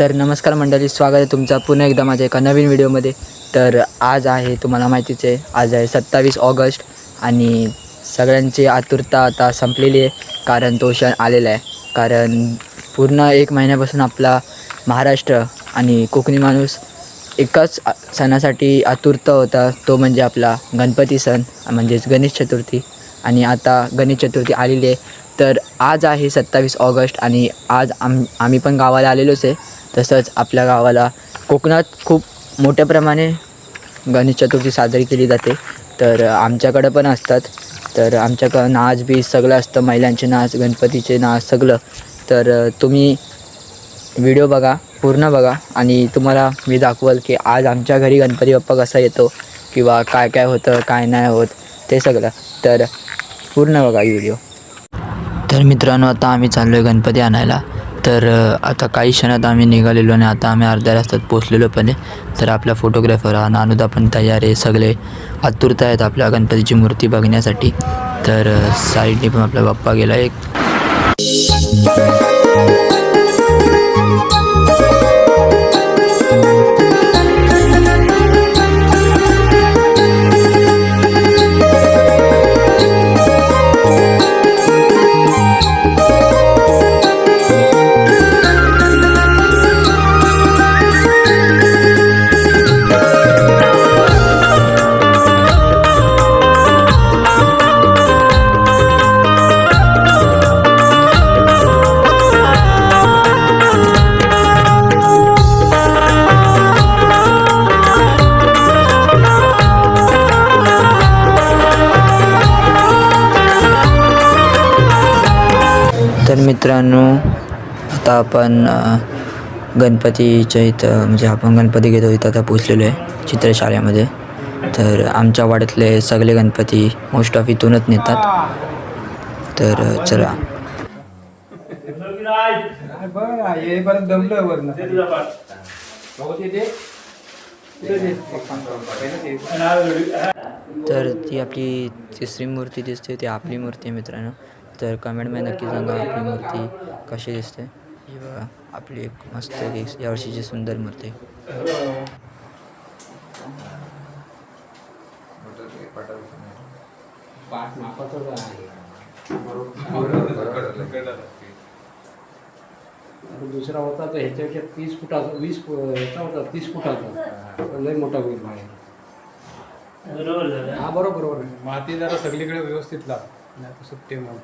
तर नमस्कार मंडळी स्वागत आहे तुमचा पुन्हा एकदा माझ्या एका नवीन व्हिडिओमध्ये. तर आज आहे तुम्हाला माहितीच आहे आज आहे सत्तावीस ऑगस्ट आणि सगळ्यांची आतुरता आता संपलेली आहे कारण तो क्षण आलेला आहे. कारण पूर्ण एक महिन्यापासून आपला महाराष्ट्र आणि कोकणी माणूस एकाच सणासाठी आतुरता होता तो म्हणजे आपला गणपती सण म्हणजेच गणेश चतुर्थी. आणि आता गणेश चतुर्थी आलेली आहे. तर आज आहे सत्तावीस ऑगस्ट आणि आज आम आम्ही पण गावाला आलेलोच आहे. तसंच आपल्या गावाला कोकणात खूप मोठ्या प्रमाणे गणेश चतुर्थी साजरी केली जाते. तर आमच्याकडं पण असतात. तर आमच्याकडं नाच बी सगळं असतं. महिलांचे नाच गणपतीचे नाच सगळं. तर तुम्ही व्हिडिओ बघा पूर्ण बघा. आणि तुम्हाला मी दाखवल की आज आमच्या घरी गणपती बाप्पा कसा येतो किंवा काय काय होतं काय नाही होत ते सगळं. तर पूर्ण बघा व्हिडिओ. तर मित्रांनो आता आम्ही चाललो आहे गणपती आणायला. तर आता काही क्षणात आम्ही निघालेलो आणि आता आम्ही अर्ध्या रस्त्यात पोचलेलो पण आहे. तर आपला फोटोग्राफर हा नानुदा पण तयार आहे. सगळे आतुरता आहेत आपल्या गणपतीची मूर्ती बघण्यासाठी. तर साईडने पण आपला बाप्पा गेला एक. मित्रांनो आता आपण गणपतीच्या इथं म्हणजे आपण गणपती घेतो इथं आता पोचलेलो आहे चित्रशाळेमध्ये. तर आमच्या वाड्यातले सगळे गणपती मोस्ट ऑफ इथूनच नेतात. तर चला. तर ती आपली तिसरी मूर्ती दिसते ती आपली मूर्ती आहे मित्रांनो. तर कमेंटमध्ये नक्की सांगा आपली मूर्ती कशी दिसते. ही बघा आपली एक मस्त एक यावर्षीची सुंदर मूर्ती दुसरा होता तर ह्याच्यापेक्षा तीस फुटाचा वीस ह्याचा होता तीस फुटाचा. लय मोठा होईल बाहेर हा बरोबर बरोबर. आहे. माती जरा सगळीकडे व्यवस्थित लाव. नाही तर सुट्टे मग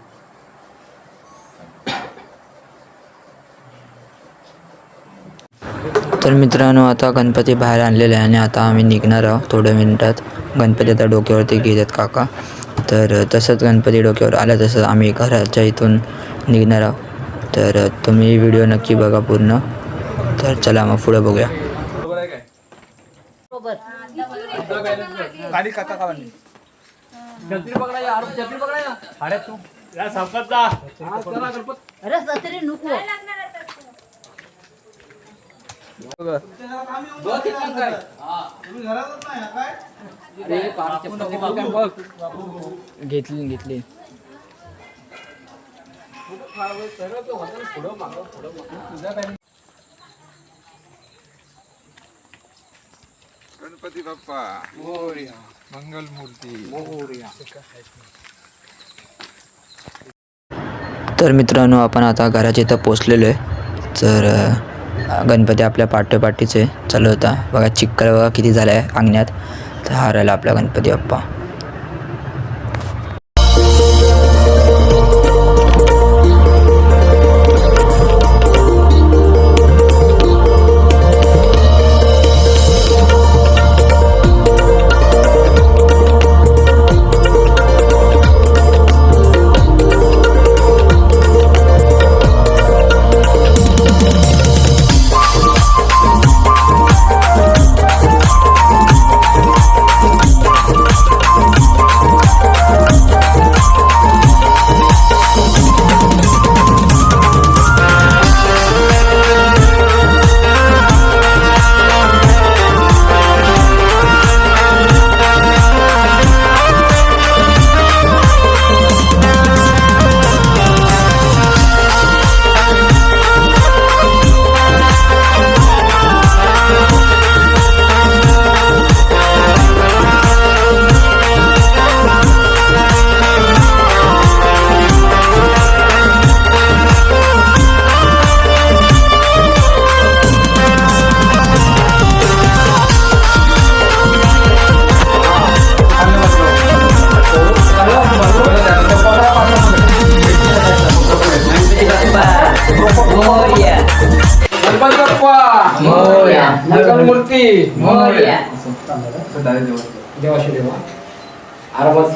तर मित्रांनो आता गणपती बाहेर आणलेले आहे आणि आता आम्ही निघणार आहोत थोड्या मिनिटात. गणपती आता डोक्यावरती घेतात काका. तर तसंच गणपती डोक्यावर आला तसं आम्ही घराच्या इथून निघणार आहोत. तर तुम्ही व्हिडिओ नक्की बघा पूर्ण. तर चला मग पुढं बघूया. खाली काका कावांनी अरे सत्री नको. घेतली घेतली. गणपती बाप्पा. मोर्या मंगल मूर्ती तर मित्रांनो आपण आता घराच्या इथं पोचलेलो आहे. तर गणपती आपल्या पाठोपाठीचे चालू होता. बघा चिक्कल बघा किती झाला आहे अंगण्यात. तर हा आपला गणपती बाप्पा.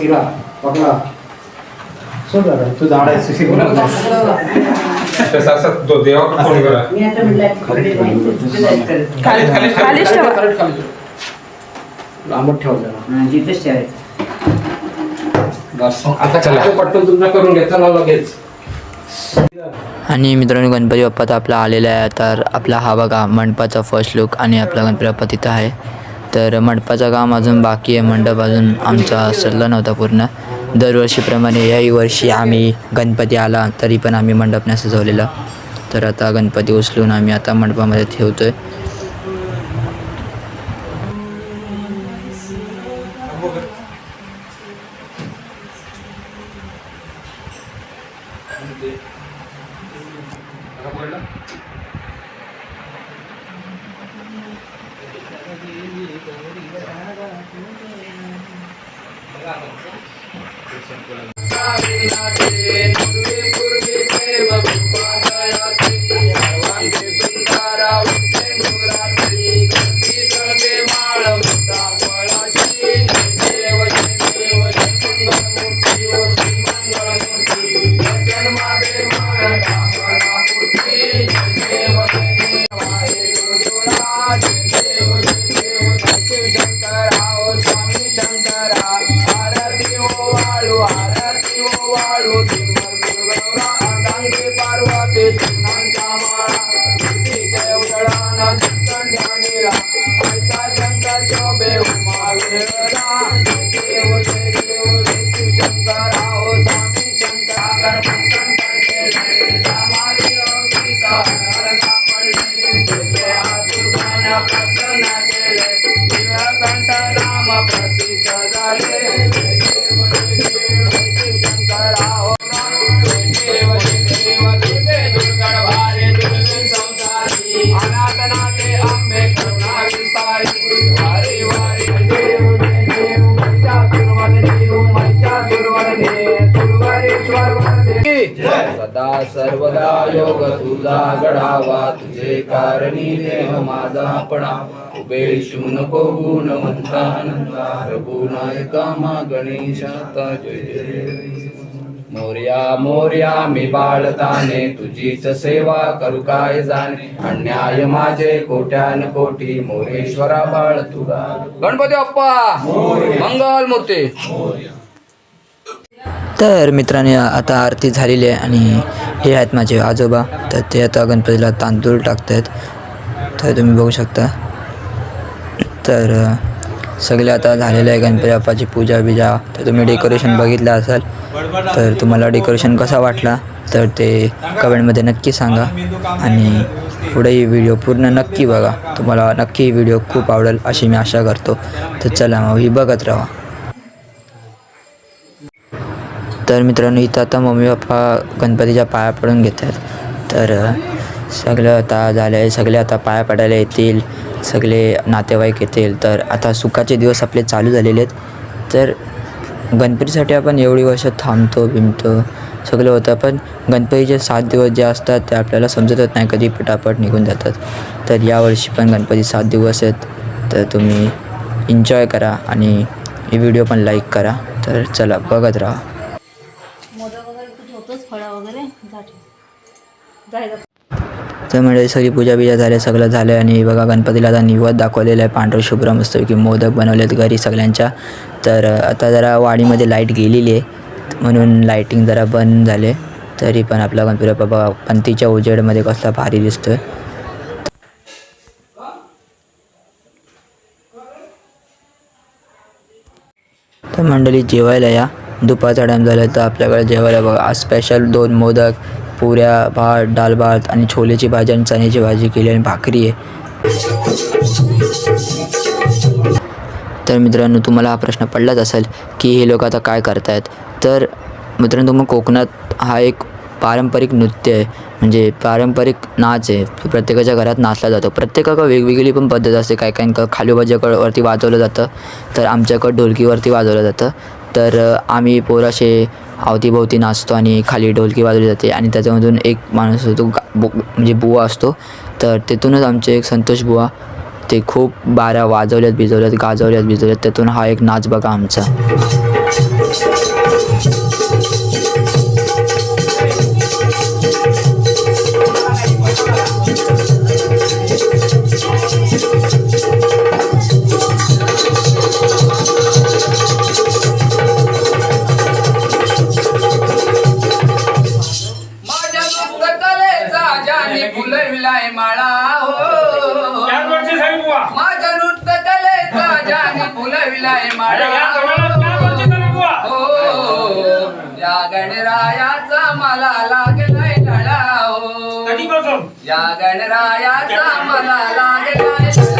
फिरा पकडा. सोड दादा तू झाड आहे सुशील तसं असं तो देवाकडे फोन करा. मी आता म्हटलं खाली खाली खाली खाली ठेवा. खाली खाली लांबत ठेवा जरा. जिथेच ठेवायचं. बस. आता चला. पटकन तुमचा करून घ्या चला लगेच. आणि मित्रांनो गणपती बाप्पा तर आपला आलेला आहे. तर आपला हा बघा मंडपाचा फर्स्ट लुक आणि आपला गणपती बाप्पा तिथं आहे. तर मंडपाचं काम अजून बाकी आहे. मंडप अजून आमचा सल्ला नव्हता पूर्ण. दरवर्षीप्रमाणे याही वर्षी आम्ही गणपती आला तरी पण आम्ही मंडप नाही सजवलेला. तर आता गणपती उचलून आम्ही आता मंडपामध्ये ठेवतो आहे ನುಡಿಯೇ सदा सर्वदा योग तुझा गडावा तुझे कारणी देह माझा पडा शिव नको गुणवंता अनंता रघुनायका मा गणेशाता जय जय. मोर्या मोर्या मी बाळताने तुझीच सेवा करू काय जाणे? अन्याय माझे कोट्यान कोटी. मोरेश्वरा बाळ तुला. गणपती बाप्पा! मंगल मूर्ती. तर मित्रांनी आता आरती झालेली आहे आणि हे आहेत माझे आजोबा. तर ते आता गणपतीला तांदूळ टाकत आहेत तर तुम्ही बघू शकता. तर सगळे आता झालेलं आहे. गणपती बाप्पाची पूजा बिजा. तर तुम्ही डेकोरेशन बघितलं असाल तर तुम्हाला डेकोरेशन कसा वाटला तर ते कमेंटमध्ये नक्की सांगा. आणि पुढे ही व्हिडिओ पूर्ण नक्की बघा. तुम्हाला नक्की ही व्हिडिओ खूप आवडेल अशी मी आशा करतो. तर चला मग ही बघत राहा. तर मित्रांनो इथं आता मम्मी पप्पा गणपतीच्या पाया पडून घेत आहेत तर सगळं आता झालं आहे सगळे आता पाया पडायला येतील सगळे नातेवाईक येतील. तर आता सुखाचे दिवस आपले चालू झालेले आहेत. तर गणपतीसाठी आपण एवढी वर्ष थांबतो बिमतो सगळं होतं. पण गणपतीचे सात दिवस जे असतात ते आपल्याला समजतच नाही कधी पटापट निघून जातात. तर यावर्षी पण गणपती सात दिवस आहेत. तर तुम्ही एन्जॉय करा आणि ही व्हिडिओ पण लाईक करा. तर चला बघत राहा. फळं वगैरे जायचं तर म्हणजे सगळी पूजा बिजा झाली सगळं झालं आणि बघा गणपतीला आता निवत दाखवलेलं आहे पांढरं शुभ्र मस्त की मोदक बनवलेत घरी सगळ्यांच्या. तर आता जरा वाडीमध्ये लाइट गेलेली आहे म्हणून लाईटिंग जरा बंद झाले. तरी पण आपला गणपती बाबा पंतीच्या उजेडमध्ये कसला भारी दिसतोय. तर मंडळी जेवायला या. दुपारचा टाईम झाला तर आपल्याकडे जेवायला बघा. स्पेशल दोन मोदक पुऱ्या भात डाल भात आणि छोलेची भाजी आणि चण्याची भाजी केली आणि भाकरी आहे. तर मित्रांनो तुम्हाला हा प्रश्न पडलाच असेल की हे लोक आता काय करतायत? तर मित्रांनो तुम्हाला कोकणात हा एक पारंपरिक नृत्य आहे. म्हणजे पारंपरिक नाच आहे. प्रत्येकाच्या घरात नाचला जातो. प्रत्येकाकडं वेगवेगळी पण पद्धत असते. काही काहींकडं खाली वरती वाजवलं जातं तर आमच्याकडं ढोलकीवरती वाजवलं जातं. तर आम्ही पोराशे अवतीभोवती नाचतो आणि खाली ढोलकी वाजवली जाते आणि त्याच्यामधून एक माणूस होतो गा- बु म्हणजे बुवा असतो. तर तिथूनच आमचे एक संतोष बुवा ते खूप बारा वाजवल्यात भिजवल्यात गाजवल्यात भिजवल्यात. त्यातून हा एक नाच बघा आमचा. या गणरायाचा मला लागलाय.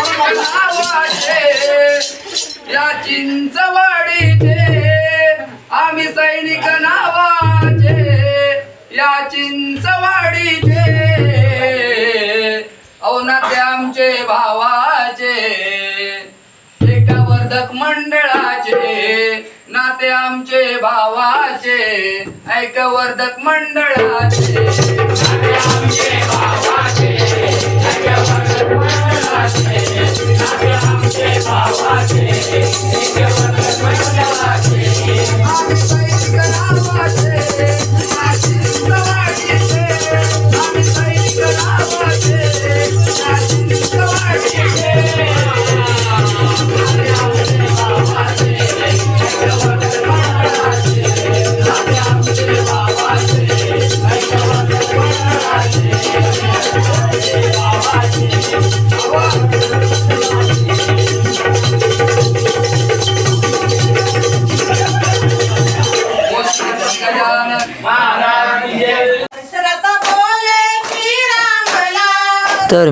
नावाचे या चिंचवाडीचे आम्ही सैनिक नावाचे या चिंचवाडीचे. औनाते आमचे भावाचे एका वर्धक मंडळाचे नाते आमचे भावाचे मंडळाचे. आमचे भावाचे. Thank you.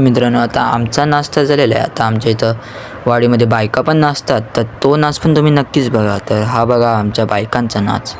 मित्रांनो आता आमचा नाश्ता झालेला आहे. आता आमच्या इथं वाडीमध्ये बायका पण नाचतात तर तो नाच पण तुम्ही नक्कीच बघा. तर हा बघा आमच्या बायकांचा नाच.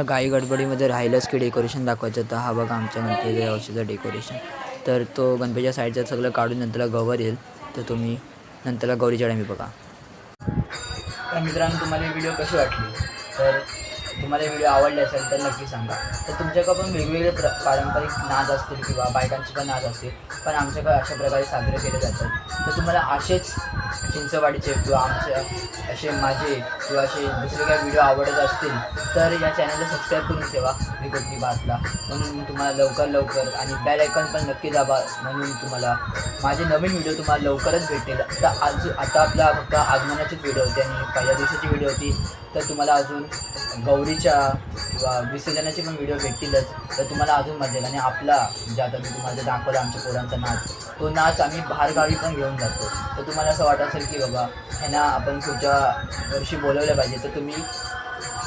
तुम्हाला गाई गडबडीमध्ये राहिलंच की डेकोरेशन दाखवायचं. होतं हा बघा आमच्या गणपती यावर्षीचं डेकोरेशन तर तो गणपतीच्या साईडचं सगळं काढून नंतरला गवर येईल. तर तुम्ही नंतरला गौरीच्या टायमी बघा. तर मित्रांनो तुम्हाला व्हिडिओ कशी वाटली? तर तुम्हाला व्हिडिओ आवडले असेल तर नक्की सांगा. तर तुमच्याकडे पण वेगवेगळे प्र पारंपरिक नाच असतील किंवा बायकांचे पण नाच असतील पण आमच्याकडे अशा प्रकारे साजरे केले जातात. तर तुम्हाला असेच चिंचवाडीचे किंवा आमचे असे माझे किंवा असे दुसरे काही व्हिडिओ आवडत असतील तर या चॅनलला सबस्क्राईब करून ठेवा मी कुठली बातला. म्हणून मी तुम्हाला लवकर लवकर आणि बॅल आयकॉन पण नक्की दाबा म्हणून तुम्हाला माझे नवीन व्हिडिओ तुम्हाला लवकरच भेटेल. तर आज आता आपला फक्त आगमनाचीच व्हिडिओ होती आणि पहिल्या दिवसाची व्हिडिओ होती. तर तुम्हाला अजून गौरीच्या किंवा विसर्जनाचे पण व्हिडिओ भेटतीलच तर तुम्हाला अजून मजा येईल. आणि आपला जे आता मी तुम्हाला दाखवला आमच्या पोरांचा नाच तो नाच आम्ही बाहेरगावी पण घेऊन जातो. तर तुम्हाला असं वाटत असेल की बाबा ह्यांना आपण पुढच्या वर्षी बोलवलं पाहिजे तर तुम्ही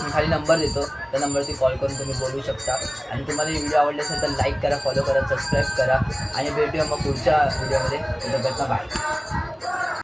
मी खाली नंबर देतो. त्या नंबरवरती कॉल करून तुम्ही बोलू शकता. आणि तुम्हाला व्हिडिओ आवडले असेल तर लाईक करा फॉलो करा सबस्क्राईब करा. आणि भेटूया मग पुढच्या व्हिडिओमध्ये बाय